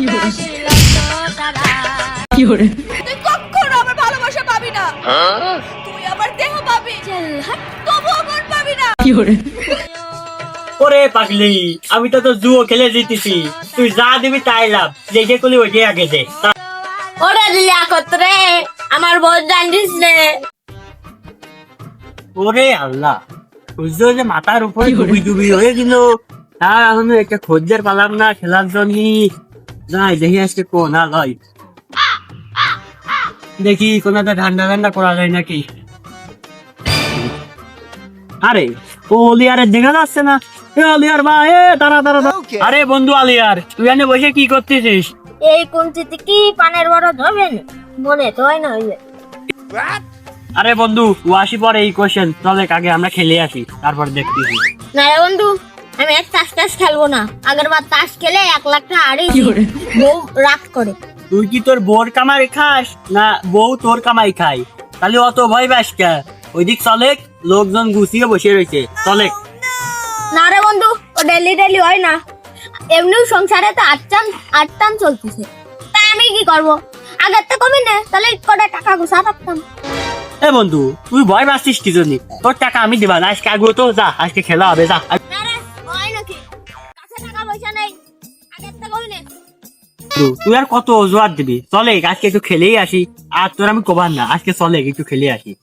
তুই কখনো আমার ভালোবাসা পাবি না। তুই আমার দেহ পাবি। তবু আমার পাবি না। ওরে পাগলি আমি তো তো জুয়ো খেলে জিতেছি। তুই যা দিবি তাই লাভ। যেকে করলি ওইটাই আগে দে। ওরে লিয়াকত রে আমার বউ জানিস রে। ওরে আল্লাহ সূর্য যে মাথার উপরে ডুবি ডুবি হয়ে গেল। তার এখন একটা খোঁজের পালাম না খেলার জন্য। যাই দেখি আজকে কোনা লয় দেখি কোনাটা ঠান্ডা ঠান্ডা করা যায় নাকি। আরে ও অলিয়ারে দেখা যাচ্ছে না। এ অলিয়ার বা এ দাঁড়া দাঁড়া। আরে বন্ধু আলিয়ার তুই এনে বসে কি করতেছিস? এই কুঞ্চিতে কি পানের বড় ধরবেন? মনে তো হয় না হইবে আরে বন্ধু ও আসি পরে এই কোশ্চেন চলে আগে আমরা খেলে আসি তারপর দেখতেছি। না বন্ধু আমি এক তাস টাস খেলব না। আগের বার তাস খেলে এক লাখ টাকা হারিয়ে বউ রাগ করে। তুই কি তোর বোর কামাই খাস না বউ তোর কামাই খাই তাহলে অত ভয় পাস কে? ওইদিক চলে লোকজন গুছিয়ে বসে রয়েছে। চলে না রে বন্ধু ও ডেলি ডেলি হয় না। এমনিও সংসারে তো আটটান আটটান চলতেছে। তাই আমি কি করব? আগের তো কমই না তাহলে কটা টাকা গুছা থাকতাম এ বন্ধু তুই ভয় পাচ্ছিস কি জন্য? তোর টাকা আমি দিবা না আজকে আগে তো যা আজকে খেলা হবে যা। পয়সা নেই। আগের তুই আর কত অজুহাত দিবি? চলে আজকে একটু খেলেই আসি। আর তোর আমি কবার না আজকে চলে একটু খেলে আসি।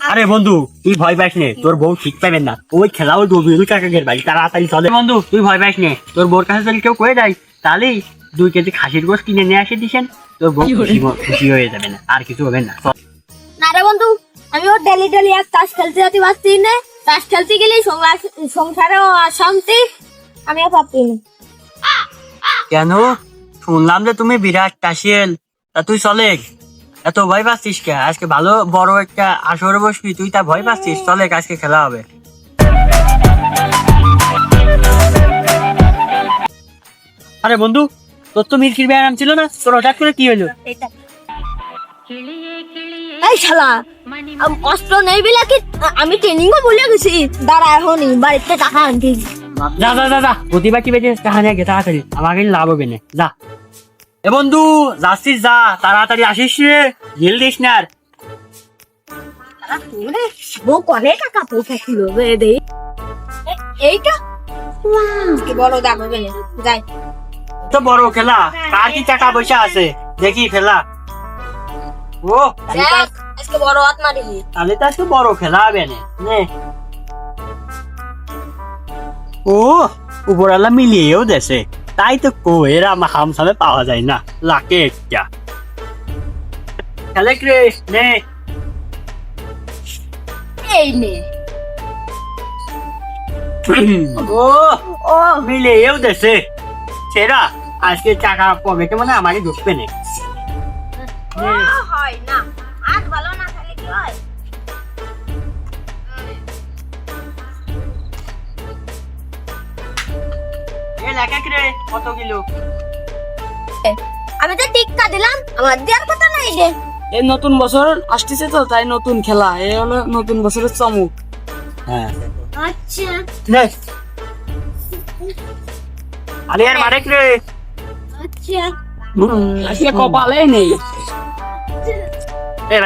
আরে বন্ধু তুই ভয় পাস নে তোর বউ ঠিক পাবেন না। ওই খেলা ওই রবিউল কাকাকের বাড়ি। তাড়াতাড়ি চলে। বন্ধু তুই ভয় পাস নে তোর বোর কাছে যদি কেউ করে দেয় তাহলেই দুই কেজি খাসির গোস কিনে নিয়ে আসে দিছেন। তোর বউ খুশি খুশি হয়ে যাবে না আর কিছু হবে না না রে বন্ধু আমি ও ডেলি ডেলি এক তাস খেলতে যেতে পারছি না? তাস খেলতে গেলেই সংসার- সংসারেও অশান্তি। আমিও পাচ্ছি না কেন? শুনলাম যে তুমি বিরাট টাসিয়েল তা তুই চলে। এত ভয় পাচ্ছিস কে? আজকে ভালো বড় একটা আসরে বসবি তুই তা ভয় পাচ্ছিস? চলে আজকে খেলা হবে। আরে বন্ধু তোর তো মিরকির ব্যায়াম ছিল না? তোর হঠাৎ করে কি হলো? এই শালা আম- অস্ত্র নেই বলে কি আমি ট্রেনিংও ভুলে গেছি। দাঁড়া এখনই বাড়িতে টাকা আনতে যা যা যা যা। প্রতিভা কি বেঁচে কাহানি আগে তাড়াতাড়ি আমাকে লাভ হবে না যা। এ বন্ধু যাচ্ছিস যা। তাড়াতাড়ি আসিস রে। দিস না আর। বউ টাকা পয়সা ছিল রে দে। এ- এইটা? বড় দাম হবে। যাই। তো বড় খেলা। কার কি টাকা পয়সা আছে? দেখি খেলা। ও তাহলে আজকে বড় হাত মারি তাহলে তো আজকে বড় খেলা হবে না। নে। ও উপরালা মিলিয়েও দেশে। তাই তো কো এরা আমার হামসামে পাওয়া যায় না। লাকে একটা। খেলে রে নে। এই নে। ও ও মিলিয়েও দেশে। সেরা আজকে টাকা মানে আমাকে ঢুকবে না হয় না। আর ভালো না থাকলে কি হয়? এ লাকে রে কত কিলো? আমি তো টিক্কা দিলাম আমার দেওয়ার কথা নাই রে। এই নতুন বছর আসতেছে তো তাই নতুন খেলা এই হলো নতুন বছরের চমক। হ্যাঁ। আচ্ছা। নে আরে আর মারেক রে। আচ্ছা। আজকে কপালে নেই। এ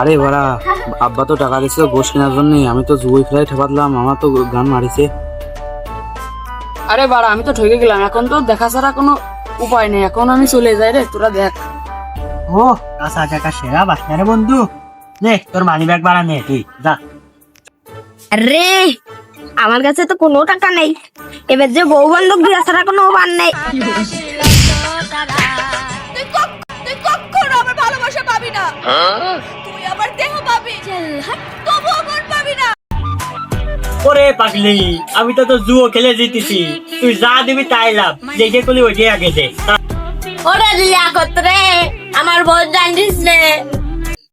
আরে বাড়া আব্বা তো টাকা দিছিল গোশ কেনার জন্য আমি তো জুই ফেলাই ঠেপাতলাম আমার তো গান মারিছে। আরে বাড়া আমি তো ঠকে গেলাম। এখন তো দেখা ছাড়া কোনো উপায় নেই। এখন আমি চলে যাই রে তোরা দেখ। ও কাঁচা টাকা সেরা বাসনা রে বন্ধু। নে তোর মানি ব্যাগ বাড়া নে তুই যা। আরে আমার কাছে তো কোনো টাকা নেই। এবার যে বউ বন্ধক দিয়া ছাড়া কোনো উপান নেই। তুই কখ- তুই কখনো আমার ভালোবাসা পাবি না। তুই আমার দেহ পাবি। তবু আমার পাবি না। ওরে পাগলি, আমি তো তো জুয়ো খেলে জিতেছি। তুই যা দিবি তাই লাভ, দেখে করলি ওইটাই আগে দে। ওরে ওরে লিয়াকত রে, আমার বোন জানিস রে